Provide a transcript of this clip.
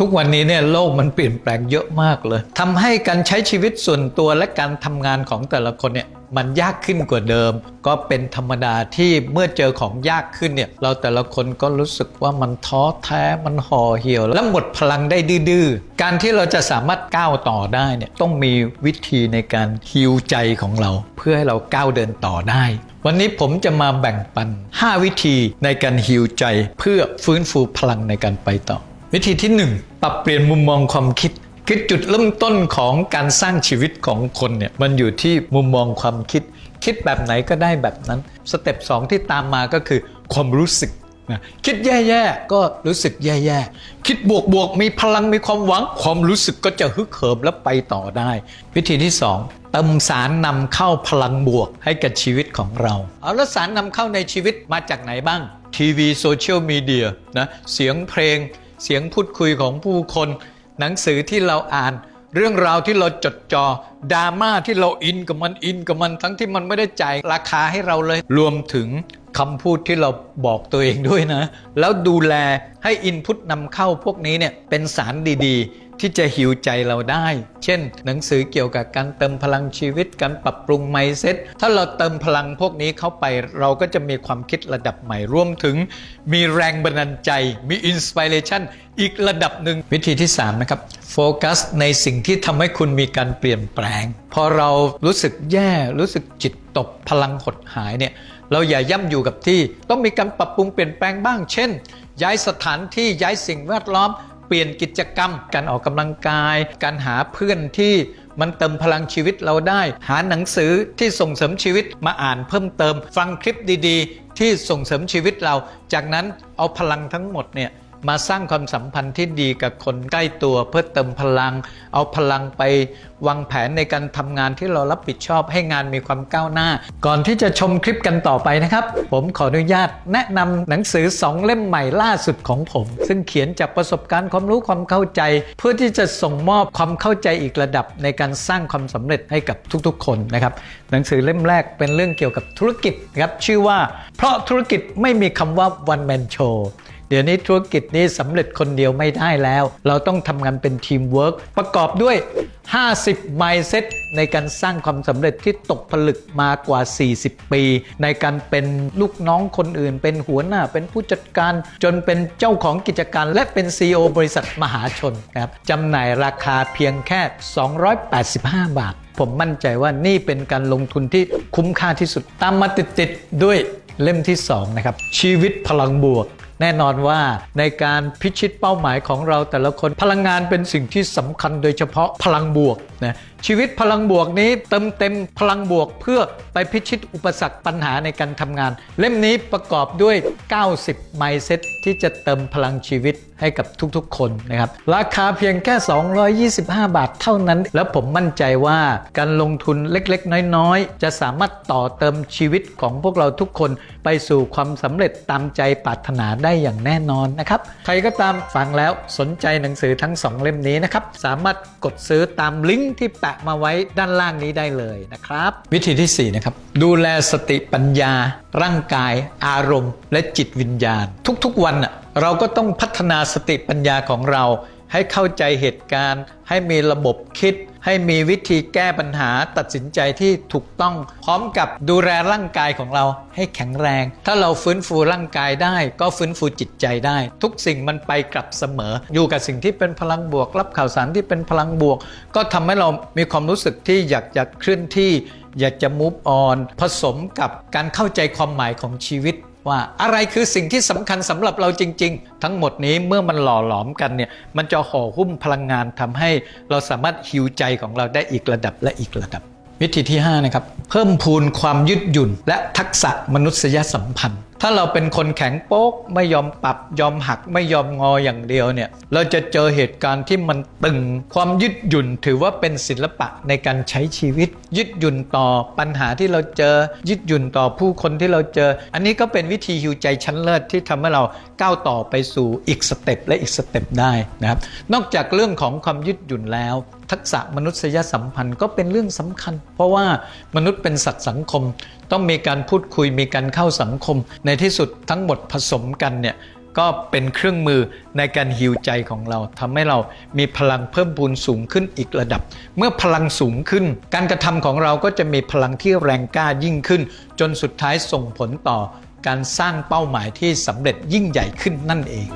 ทุกวันนี้เนี่ยโลกมันเปลี่ยนแปลงเยอะมากเลยทำให้การใช้ชีวิตส่วนตัวและการทำงานของแต่ละคนเนี่ยมันยากขึ้นกว่าเดิม ก็เป็นธรรมดาที่เมื่อเจอของยากขึ้นเนี่ยเราแต่ละคนก็รู้สึกว่ามันท้อแท้มันห่อเหี่ยว และหมดพลังได้ดื้อๆการที่เราจะสามารถก้าวต่อได้เนี่ยต้องมีวิธีในการฮิวใจของเรา เพื่อให้เราก้าวเดินต่อได้ วันนี้ผมจะมาแบ่งปัน 5 วิธีในการฮิวใจเพื่อฟื้นฟูพลังในการไปต่อ วิธีที่ 1 ปรับเปลี่ยนมุมมองความคิด คือจุดเริ่มต้นของการสร้างชีวิตของคนเนี่ยมันอยู่ที่มุมมองความคิด คิดแบบไหนก็ได้แบบนั้น สเต็ป2ที่ตามมาก็คือความรู้สึกนะคิดแย่ๆก็รู้สึกแย่ๆ คิดบวกๆ มีพลังมีความหวัง ความรู้สึกก็จะฮึกเหิมและไปต่อได้ วิธีที่ 2 เติมสารนำเข้าพลังบวกให้กับชีวิตของเรา เอาแล้วสารนำเข้าในชีวิตมาจากไหนบ้าง ทีวีโซเชียลมีเดียนะเสียงเพลง เสียงพูดคุยของผู้คน หนังสือที่เราอ่าน เรื่องราวที่เราจดจอดราม่าที่เราอินกับมันอินกับมันทั้งที่มันไม่ได้จ่ายราคาให้เราเลย รวมถึงคำพูดที่เราบอกตัวเองด้วยนะ แล้วดูแลให้อินพุตนำเข้าพวกนี้เนี่ยเป็นสารดีๆ ที่จะหิวใจเราได้ เช่น หนังสือเกี่ยวกับการเติมพลังชีวิต การปรับปรุงไมเซ็ตถ้าเราเติมพลังพวกนี้เข้าไป เราก็จะมีความคิดระดับใหม่รวมถึง มีแรงบันดาลใจ มีอินสปิเรชันอีกระดับหนึ่งวิธีที่ 3 นะครับ โฟกัสในสิ่งที่ทำให้คุณมีการเปลี่ยนแปลง พอเรารู้สึกแย่รู้สึกจิตตกพลังหดหายเนี่ยเราอย่าย่ำอยู่กับที่ ต้องมีการปรับปรุงเปลี่ยนแปลงบ้าง เช่น ย้ายสถานที่ย้ายสิ่งแวดล้อม เปลี่ยนกิจกรรม การออกกำลังกาย การหาเพื่อนที่มันเติมพลังชีวิตเราได้ หาหนังสือที่ส่งเสริมชีวิตมาอ่านเพิ่มเติม ฟังคลิปดีๆ ที่ส่งเสริมชีวิตเรา จากนั้นเอาพลังทั้งหมดเนี่ย มาสร้างความสัมพันธ์ที่ดีกับคนใกล้ตัวเพื่อเติมพลัง เอาพลังไปวางแผนในการทำงานที่เรารับผิดชอบให้งานมีความก้าวหน้า ก่อนที่จะชมคลิปกันต่อไปนะครับ ผมขออนุญาตแนะนำหนังสือ 2 เล่มใหม่ล่าสุดของผม ซึ่งเขียนจากประสบการณ์ความรู้ความเข้าใจ เพื่อที่จะส่งมอบความเข้าใจอีกระดับในการสร้างความสำเร็จให้กับทุกๆ คนนะครับหนังสือเล่มแรกเป็นเรื่องเกี่ยวกับธุรกิจนะครับชื่อว่า เพราะธุรกิจไม่มีคำว่า one man show เดี๋ยวนี้ธุรกิจนี้สำเร็จคนเดียวไม่ได้แล้ว เราต้องทำงานเป็นทีมเวิร์กประกอบด้วย 50 mindset ในการสร้างความสำเร็จที่ตกผลึกมากว่า 40 ปี ในการเป็นลูกน้องคนอื่น เป็นหัวหน้า เป็นผู้จัดการ จนเป็นเจ้าของกิจการและเป็น CEO บริษัทมหาชนครับจำหน่ายราคาเพียงแค่ 285 บาท ผมมั่นใจว่านี่เป็นการลงทุนที่คุ้มค่าที่สุด ตามมาติดๆด้วยเล่มที่ 2 นะครับ ชีวิตพลังบวก แน่นอนว่าในการพิชิตเป้าหมายของเราแต่ละคนพลังงานเป็นสิ่งที่สำคัญโดยเฉพาะพลังบวกนะชีวิตพลังบวกนี้เติมเต็มพลังบวกเพื่อไปพิชิตอุปสรรคปัญหาในการทำงาน เล่มนี้ประกอบด้วย 90 mindset ที่จะเติมพลังชีวิตให้กับทุกๆ คนนะครับ ราคาเพียงแค่ 225 บาทเท่านั้น แล้วผมมั่นใจว่าการลงทุนเล็กๆ น้อยๆ จะสามารถต่อเติมชีวิตของพวกเราทุกคนไปสู่ความสำเร็จตามใจปรารถนาได้อย่างแน่นอนนะครับ ใครก็ตามฟังแล้วสนใจหนังสือทั้ง 2 เล่มนี้นะครับ สามารถกดซื้อตามลิงก์ที่แปะมาไว้ด้านล่างนี้ได้เลยนะครับ วิธีที่ 4 นะครับ ดูแลสติปัญญา ร่างกาย อารมณ์ และจิตวิญญาณ ทุกๆ วัน เราก็ต้องพัฒนาสติปัญญาของเรา ให้เข้าใจเหตุการณ์ ให้มีระบบคิด ให้มีวิธีแก้ปัญหาตัดสินใจที่ถูกต้อง พร้อมกับดูแลร่างกายของเราให้แข็งแรง ถ้าเราฟื้นฟูร่างกายได้ ก็ฟื้นฟูจิตใจได้ ทุกสิ่งมันไปกลับเสมอ อยู่กับสิ่งที่เป็นพลังบวก รับข่าวสารที่เป็นพลังบวก ก็ทำให้เรามีความรู้สึกที่อยากจะเคลื่อนที่ อยากจะ move on ผสมกับการเข้าใจความหมายของชีวิต ว่าอะไรคือสิ่งที่สำคัญสำหรับเราจริง ๆ ทั้งหมดนี้เมื่อมันหล่อหลอมกันเนี่ยมันจะห่อหุ้มพลังงานทำให้เราสามารถฮิวใจของเราได้อีกระดับและอีกระดับ วิธีที่5นะครับเพิ่มพูนความยืดหยุ่น และทักษะมนุษยสัมพันธ์ ถ้าเราเป็นคนแข็งโป๊กไม่ยอมปรับยอมหักไม่ยอมงออย่างเดียวเนี่ยเราจะเจอเหตุการณ์ที่มันตึง ความยืดหยุ่นถือว่าเป็นศิลปะในการใช้ชีวิต ยืดหยุ่นต่อปัญหาที่เราเจอยืดหยุ่นต่อผู้คนที่เราเจอ อันนี้ก็เป็นวิธีฮิวใจชั้นเลิศที่ทำให้เราก้าวต่อไปสู่อีกสเต็ปและอีกสเต็ปได้นะครับนอกจากเรื่องของความยืดหยุ่นแล้วทักษะมนุษยสัมพันธ์ก็เป็นเรื่องสำคัญ เพราะว่ามนุษย์เป็นสัตว์สังคม ต้องมีการพูดคุยมีการเข้าสังคม ในที่สุดทั้งหมดผสมกันเนี่ยก็เป็นเครื่องมือในการฮิวใจของเราทำให้เรามีพลังเพิ่มพูนสูงขึ้นอีกระดับ เมื่อพลังสูงขึ้น การกระทำของเราก็จะมีพลังที่แรงกล้ายิ่งขึ้น จนสุดท้ายส่งผลต่อการสร้างเป้าหมายที่สำเร็จยิ่งใหญ่ขึ้นนั่นเอง